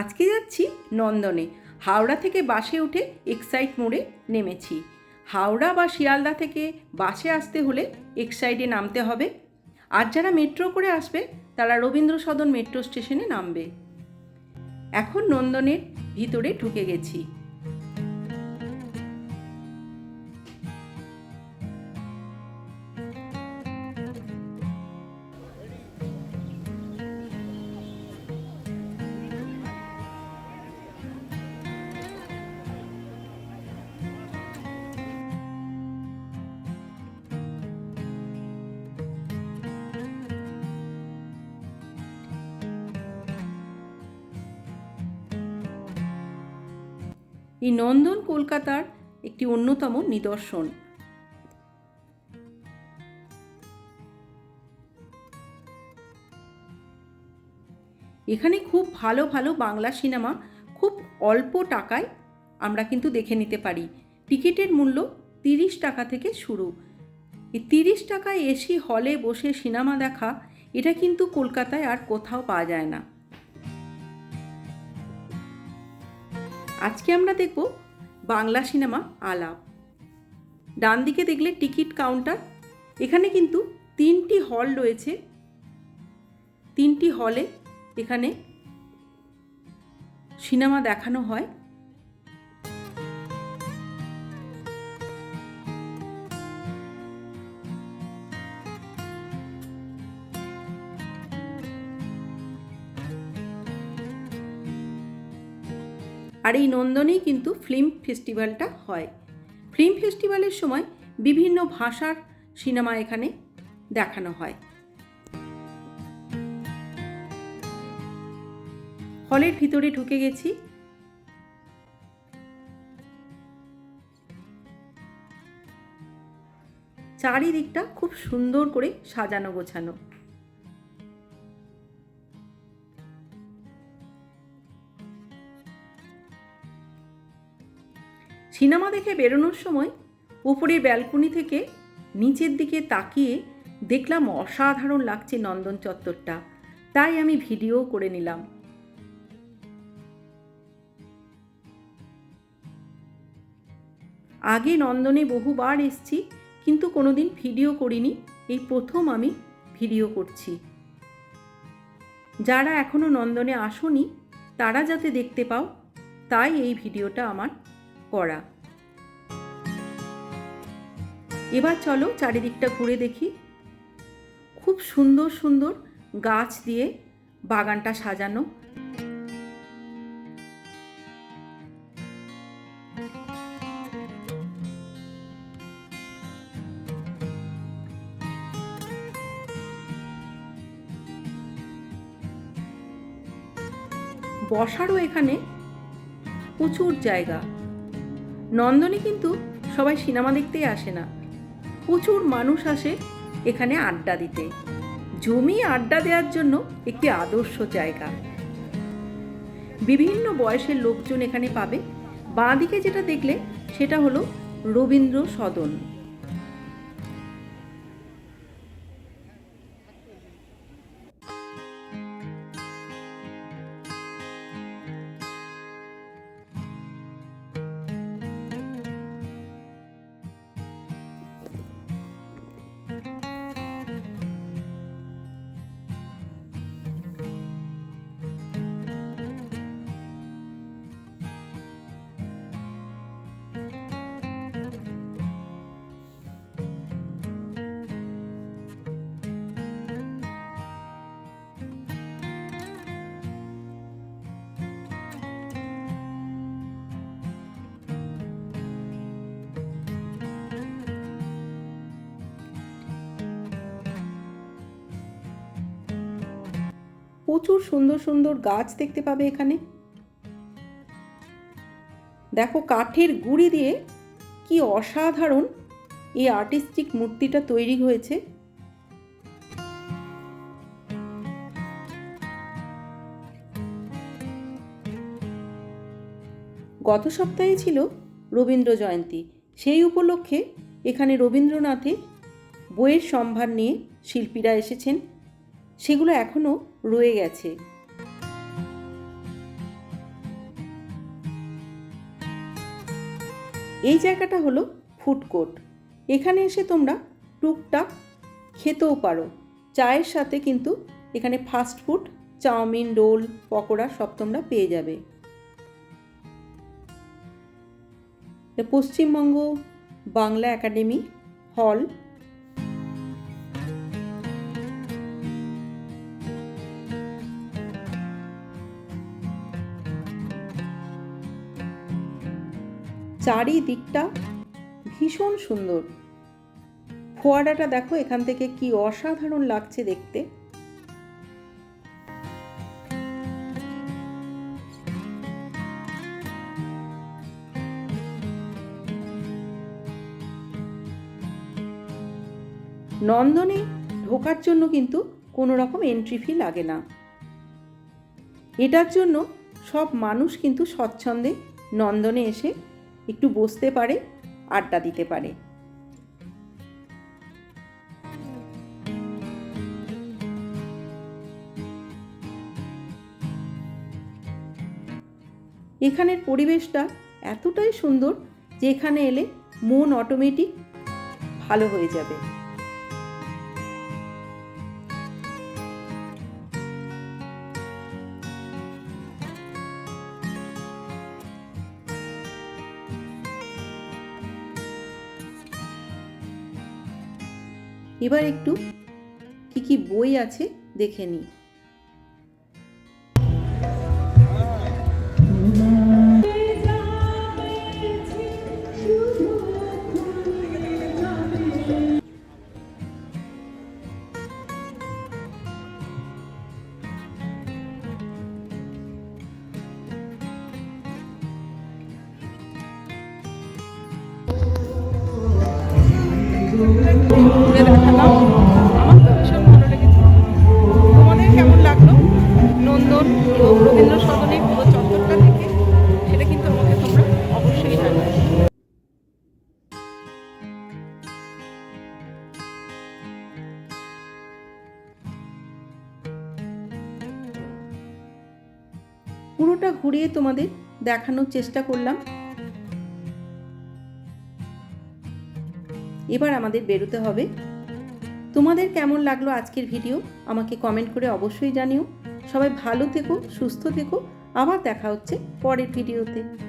আজকে যাচ্ছি নন্দনে। হাওড়া থেকে বাসে উঠে এক্সাইড মোড়ে নেমেছি। হাওড়া বা শিয়ালদা থেকে বাসে আসতে হলে এক্সাইডে নামতে হবে। আর যারা মেট্রো করে আসবে, তারা রবীন্দ্র সদন মেট্রো স্টেশনে নামবে। এখন নন্দনের ভিতরে ঢুকে গেছি। এই নন্দন কলকাতার একটি অন্যতম নিদর্শন। এখানে খুব ভালো ভালো বাংলা সিনেমা খুব অল্প টাকায় আমরা কিন্তু দেখে নিতে পারি। টিকিটের মূল্য তিরিশ টাকা থেকে শুরু। এই তিরিশ টাকায় এসি হলে বসে সিনেমা দেখা, এটা কিন্তু কলকাতায় আর কোথাও পাওয়া যায় না। আজকে আমরা দেখব বাংলা সিনেমা আলাপ। ডান দিকে দেখলে টিকিট কাউন্টার, এখানে কিন্তু তিনটি হল রয়েছে। তিনটি হলে এখানে সিনেমা দেখানো হয়। আর এই নন্দনেই কিন্তু ফিল্ম ফেস্টিভ্যালটা হয়। ফিল্ম ফেস্টিভ্যালের সময় বিভিন্ন ভাষার সিনেমা এখানে দেখানো হয়। হলের ভিতরে ঢুকে গেছি। চারিদিকটা খুব সুন্দর করে সাজানো গোছানো। সিনেমা দেখে বেরোনোর সময় উপরের ব্যালকনি থেকে নিচের দিকে তাকিয়ে দেখলাম অসাধারণ লাগছে নন্দন চত্বরটা। তাই আমি ভিডিও করে নিলাম। আগে নন্দনে বহুবার এসছি, কিন্তু কোনোদিন ভিডিও করিনি। এই প্রথম আমি ভিডিও করছি। যারা এখনও নন্দনে আসনি, তারা যাতে দেখতে পাও, তাই এই ভিডিওটা আমার করা এবার চলো চারিদিকটা ঘুরে দেখি। খুব সুন্দর সুন্দর গাছ দিয়ে বাগানটা সাজানো। বসারও এখানে প্রচুর জায়গা। নন্দনে কিন্তু সবাই সিনেমা দেখতেই আসে না। প্রচুর মানুষ আসে এখানে আড্ডা দিতে। জমি আড্ডা দেওয়ার জন্য একটি আদর্শ জায়গা। বিভিন্ন বয়সের লোকজন এখানে পাবে। বাঁ দিকে যেটা দেখলে সেটা হলো রবীন্দ্র সদন। প্রচুর সুন্দর সুন্দর গাছ দেখতে পাবে এখানে। দেখো কাঠের গুঁড়ি দিয়ে কি অসাধারণ এই আর্টিস্টিক মূর্তিটা তৈরি হয়েছে। গত সপ্তাহে ছিল রবীন্দ্র জয়ন্তী। সেই উপলক্ষে এখানে রবীন্দ্রনাথের বইয়ের সম্ভার নিয়ে শিল্পীরা এসেছেন। সেগুলো এখনও রয়ে গেছে। এই জায়গাটা হলো ফুড কোর্ট। এখানে এসে তোমরা টুকটাক খেতেও পারো। চায়ের সাথে কিন্তু এখানে fast food, chowmein, roll, pakora সব তোমরা পেয়ে যাবে। পশ্চিমবঙ্গ বাংলা একাডেমি হল চারিদিকটা ভীষণ সুন্দর। ফোয়ারাটা দেখো এখান থেকে কি অসাধারণ লাগছে দেখতে। নন্দনে ঢোকার জন্য কিন্তু কোনো রকম এন্ট্রি ফি লাগে না। এটার জন্য সব মানুষ কিন্তু স্বচ্ছন্দে নন্দনে এসে একটু বসতে পারে, আড্ডা দিতে পারে। এখানের পরিবেশটা এতটাই সুন্দর যে এখানে এলে মন অটোমেটিক ভালো হয়ে যাবে। এবার একটু কি কি বই আছে দেখে নিই। ঘুরে দেখালাম আমার তো ভীষণ ভালো লেগেছে। কেমন লাগল? নন্দন এবং রবীন্দ্র সদনের পুরো চত্বরটা থেকে সেটা কিন্তু আমাকে তোমরা অবশ্যই পুরোটা ঘুরিয়ে তোমাদের দেখানোর চেষ্টা করলাম। এবার আমাদের বেরোতে হবে। তোমাদের কেমন লাগল আজকের ভিডিও? আমাকে কমেন্ট করে অবশ্যই জানিও। সবাই ভালো থেকো, সুস্থ থেকো। আবার দেখা হচ্ছে পরের ভিডিওতে।